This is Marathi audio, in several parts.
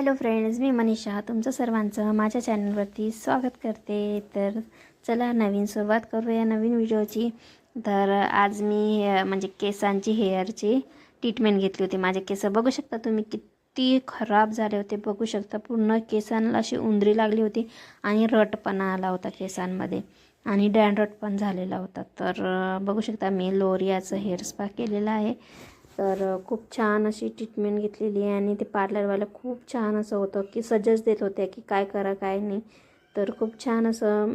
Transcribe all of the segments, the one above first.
हॅलो फ्रेंड्स मी मनीषा. तुमचं सर्वांचं माझ्या चॅनलवरती स्वागत करते. तर चला नवीन सुरुवात करूया नवीन व्हिडिओची तर आज मी म्हणजे केसांची हेअरची ट्रीटमेंट घेतली होती. माझे केस बघू शकता तुम्ही किती खराब झाले होते. बघू शकता पूर्ण केसांना अशी उंदरी लागली होती आणि रटपणा आला होता केसांमध्ये. आणि डॅन्ड्रट पण झालेला होता. तर बघू शकता मी लोरियाचं हेअर स्पा केलेलं आहे. तर खूप छान अशी ट्रीटमेंट घेतलेली आहे आणि ते पार्लरवालं खूप छान असं होतं की सजेस्ट देत होत्या की काय करा काय नाही. तर खूप छान असं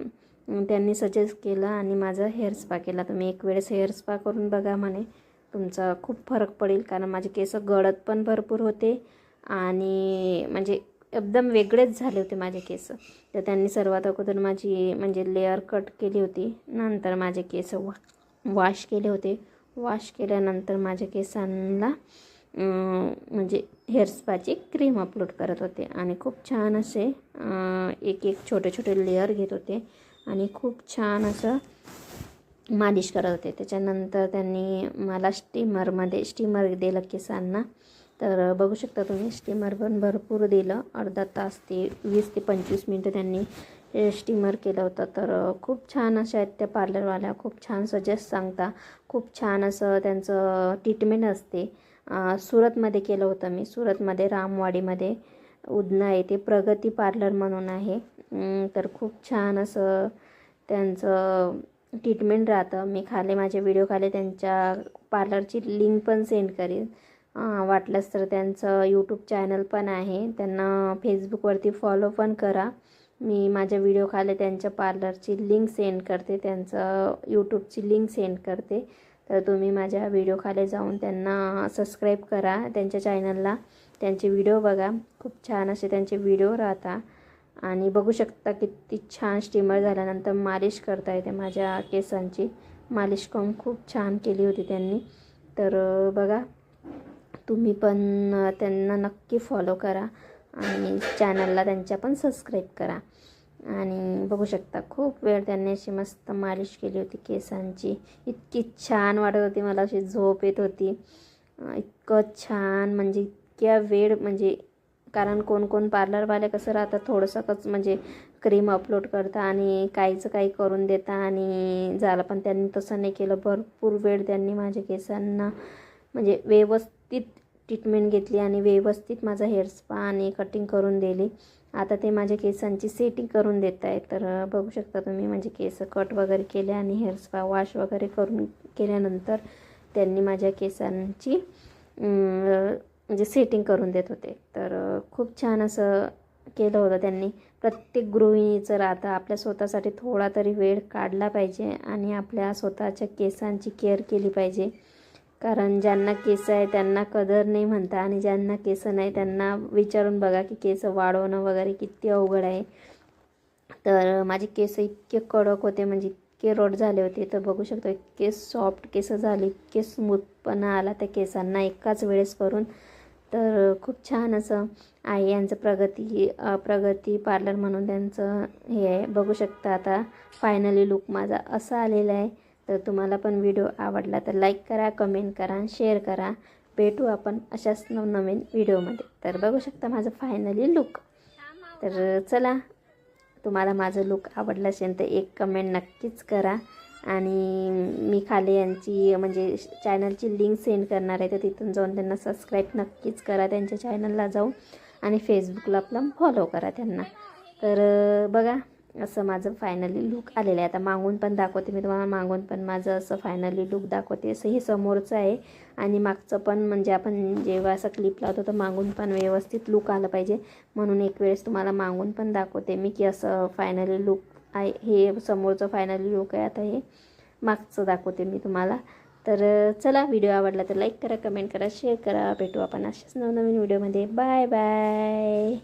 त्यांनी सजेस्ट केलं आणि माझा हेअर स्पा केला. तुम्ही एक वेळेस हेअर स्पा करून बघा म्हणे. तुमचा खूप फरक पडेल कारण माझे केस गळत पण भरपूर होते आणि म्हणजे एकदम वेगळेच झाले होते माझे केस. तर त्यांनी सर्वात अगोदर माझी म्हणजे लेअर कट केली होती. नंतर माझे केस वा वॉश केले होते. वॉश केल्यानंतर माझ्या केसांना म्हणजे हेअर स्पाची क्रीम अपलोड करत होते. आणि खूप छान असे एक एक छोटे छोटे लेअर घेत होते. आणि खूप छान असं मालिश करत होते. त्याच्यानंतर त्यांनी मला स्टीमरमध्ये स्टीमर दिलं केसांना. तर बघू शकता तुम्ही स्टीमर पण भरपूर दिलं. अर्धा तास ते वीस ते पंचवीस मिनटं त्यांनी स्टीमर केलं होतं. तर खूप छान अशा आहेत त्या पार्लरवाल्या खूप छान सजेस्ट सांगता. खूप छान असं त्यांचं ट्रीटमेंट असते. सुरतमध्ये केलं होतं मी. सुरतमध्ये रामवाडीमध्ये उदना येथे प्रगती पार्लर म्हणून आहे. तर खूप छान असं त्यांचं ट्रीटमेंट राहतं. मी खाली माझे व्हिडिओ खाली त्यांच्या पार्लरची लिंक पण सेंड करीन. वाटलंच तर त्यांचं यूट्यूब चॅनल पण आहे. त्यांना फेसबुकवरती फॉलो पण करा. मी माझ्या व्हिडिओ खाली त्यांच्या पार्लरची लिंक सेंड करते. त्यांचं यूट्यूबची लिंक सेंड करते. तर तुम्ही माझ्या व्हिडिओ खाली जाऊन त्यांना सबस्क्राईब करा. त्यांच्या चॅनलला त्यांचे व्हिडिओ बघा. खूप छान असे त्यांचे व्हिडिओ राहता. आणि बघू शकता किती छान स्टीमर झाल्यानंतर मालिश करता येते माझ्या केसांची. मालिश कॉम खूप छान केली होती त्यांनी. तर बघा. तुम्ही पण त्यांना नक्की फॉलो करा. आणि चॅनलला त्यांच्या पण सबस्क्राईब करा. आणि बघू शकता खूप वेळ त्यांनी अशी मस्त मालिश केली होती केसांची. इतकी छान वाटत होती मला अशी झोप येत होती. इतकं छान म्हणजे इतक्या वेळ म्हणजे कारण कोण कोण पार्लरवाले कसं राहतात थोडंसंच म्हणजे क्रीम अपलोड करता आणि काहीचं काही करून देता आणि झालं. पण त्यांनी तसं नाही केलं. भरपूर वेळ त्यांनी माझ्या केसांना म्हणजे व्यवस्थित ट्रीटमेंट घेतली आणि व्यवस्थित माझा हेअर स्पा आणि कटिंग करून दिली. आता ते माझ्या केसांची सेटिंग करून देत आहे तर बघू शकता तुम्ही माझे केस कट वगैरे केले आणि हेअर स्पा वॉश वगैरे करून केल्यानंतर त्यांनी माझ्या केसांची म्हणजे सेटिंग करून देत होते. तर खूप छान असं केलं होतं त्यांनी. प्रत्येक गृहिणीचं राहतं. आपल्या स्वतःसाठी थोडा तरी वेळ काढला पाहिजे आणि आपल्या स्वतःच्या केसांची केअर केली पाहिजे. कारण ज्यांना केस आहे त्यांना कदर नाही म्हणता आणि ज्यांना केस नाही त्यांना विचारून बघा की केस वाढवणं वगैरे किती अवघड आहे. तर माझे केस इतके कडक होते म्हणजे इतके रोड झाले होते. तर बघू शकतो इतके सॉफ्ट केस झाले इतके स्मूथपणा आला त्या केसांना एकाच वेळेस करून. तर खूप छान असं आहे यांचं प्रगती प्रगती पार्लर म्हणून त्यांचं हे आहे. बघू शकता आता फायनली लुक माझा असा आलेला आहे. तर तुम्हाला पण व्हिडिओ आवडला तर लाईक करा कमेंट करा शेअर करा. भेटू आपण अशाच नवनवीन व्हिडिओमध्ये. तर बघू शकता माझं फायनली लुक तर चला तुम्हाला माझं लुक आवडलं असेल तर एक कमेंट नक्कीच करा. आणि मी खाली यांची म्हणजे चॅनलची लिंक सेंड करणार आहे तर तिथून जाऊन त्यांना सबस्क्राईब नक्कीच करा त्यांच्या चॅनलला जाऊन आणि फेसबुकला आपला फॉलो करा त्यांना. तर बघा. असं माझं फायनली लुक आलेलं आहे. आता मागून पण दाखवते मी तुम्हाला मागून पण माझं असं फायनली लुक दाखवते. असं हे समोरचं आहे. आणि मागचं पण म्हणजे आपण जेव्हा असं क्लिप लावतो तर मागून पण व्यवस्थित लुक आलं पाहिजे. म्हणून एक वेळेस तुम्हाला मागून पण दाखवते मी की असं फायनली लुक आहे. हे समोरचं फायनली लुक आहे. आता हे मागचं दाखवते मी तुम्हाला. तर चला व्हिडिओ आवडला तर लाईक करा कमेंट करा शेअर करा. भेटू आपण अशाच नवनवीन व्हिडिओमध्ये बाय बाय